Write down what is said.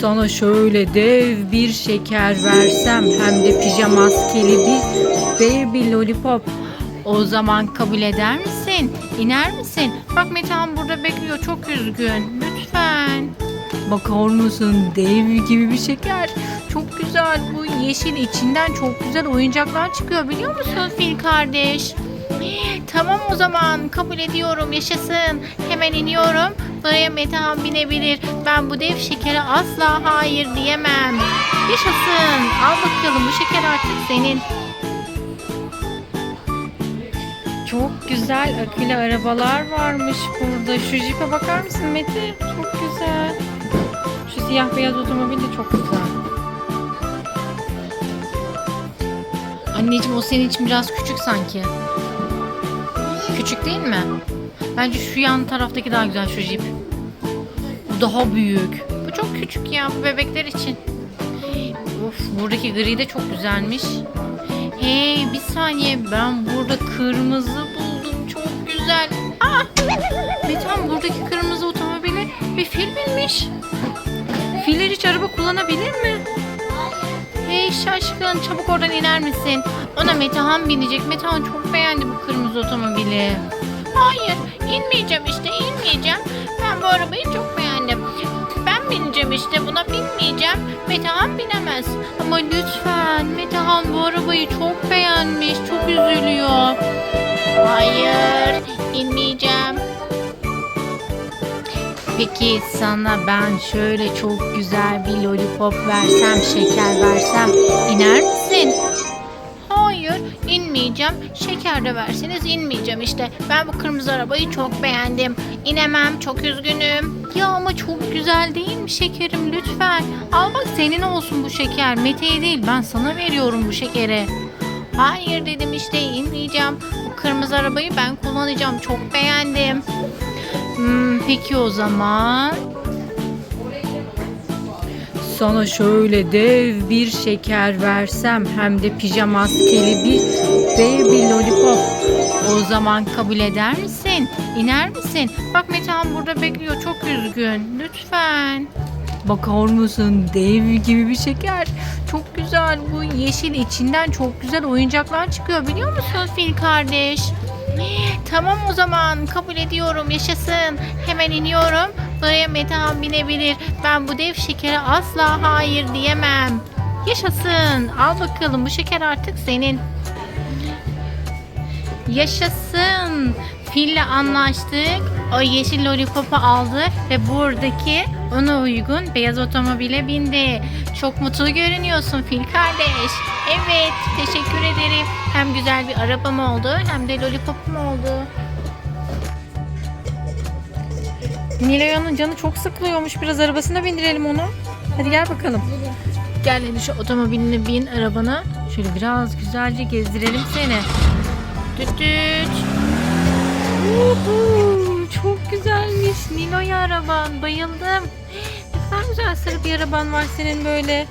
Sana şöyle dev bir şeker versem hem de pijama maskeli bir dev bir lollipop. O zaman kabul eder misin? İner misin? Bak Metehan burada bekliyor çok üzgün. Lütfen. Bakar mısın dev gibi bir şeker. Çok güzel bu yeşil içinden çok güzel oyuncaklar çıkıyor biliyor musun? Fil kardeş? Tamam o zaman kabul ediyorum yaşasın. Hemen iniyorum. Buraya Metehan binebilir. Ben bu dev şekere asla hayır diyemem. Yaşasın. Al bakalım bu şeker artık senin. Çok güzel akülü arabalar varmış burada. Şu jipe bakar mısın Mete? Çok güzel. Şu siyah beyaz otomobil de çok güzel. Anneciğim o senin için biraz küçük sanki. Küçük değil mi? Bence şu yan taraftaki daha güzel şu jip. Bu daha büyük. Bu çok küçük ya bu bebekler için. Of buradaki gri de çok güzelmiş. Hey bir saniye ben burada kırmızı buldum çok güzel. Aa! Metan buradaki kırmızı otomobili bir fil binmiş. Filler hiç araba kullanabilir mi? Hey şaşkın çabuk oradan iner misin? Ona Metehan binecek. Metehan çok beğendi bu kırmızı otomobili. Hayır inmeyeceğim işte inmeyeceğim. Ben bu arabayı çok beğendim. Ben bineceğim işte buna binmeyeceğim. Metehan binemez. Ama lütfen Metehan bu arabayı çok beğenmiş. Çok üzülüyor. Hayır inmeyeceğim. Peki sana ben şöyle çok güzel bir lollipop versem, şeker versem iner misin? Hayır, inmeyeceğim. Şeker de verseniz inmeyeceğim işte. Ben bu kırmızı arabayı çok beğendim. İnemem, çok üzgünüm. Ya ama çok güzel değil mi şekerim lütfen? Al bak senin olsun bu şeker. Mete'ye değil ben sana veriyorum bu şekeri. Hayır dedim işte inmeyeceğim. Bu kırmızı arabayı ben kullanacağım. Çok beğendim. Hmm, peki o zaman. Sana şöyle dev bir şeker versem hem de pijama maskeli bir dev bir lollipop. O zaman kabul eder misin? İner misin? Bak Metehan burada bekliyor çok üzgün. Lütfen. Bakar mısın dev gibi bir şeker. Çok güzel bu yeşil içinden çok güzel oyuncaklar çıkıyor biliyor musun? Fil kardeş? Tamam o zaman kabul ediyorum yaşasın. Hemen iniyorum. Buraya Metehan binebilir. Ben bu dev şekere asla hayır diyemem. Yaşasın. Al bakalım bu şeker artık senin. Yaşasın. Fille anlaştık. O yeşil lollipopu aldı ve buradaki ona uygun beyaz otomobile bindi. Çok mutlu görünüyorsun fil kardeş. Evet, teşekkür ederim. Hem güzel bir arabam oldu hem de lollipopum oldu. Nilay'ın canı çok sıkılıyormuş. Biraz arabasına bindirelim onu. Hadi gel bakalım. Gel hadi şu otomobilini bin arabana. Şöyle biraz güzelce gezdirelim seni. Düt düt. Nilo'ya araban. Bayıldım. Ne kadar güzel sarı bir araban var senin böyle.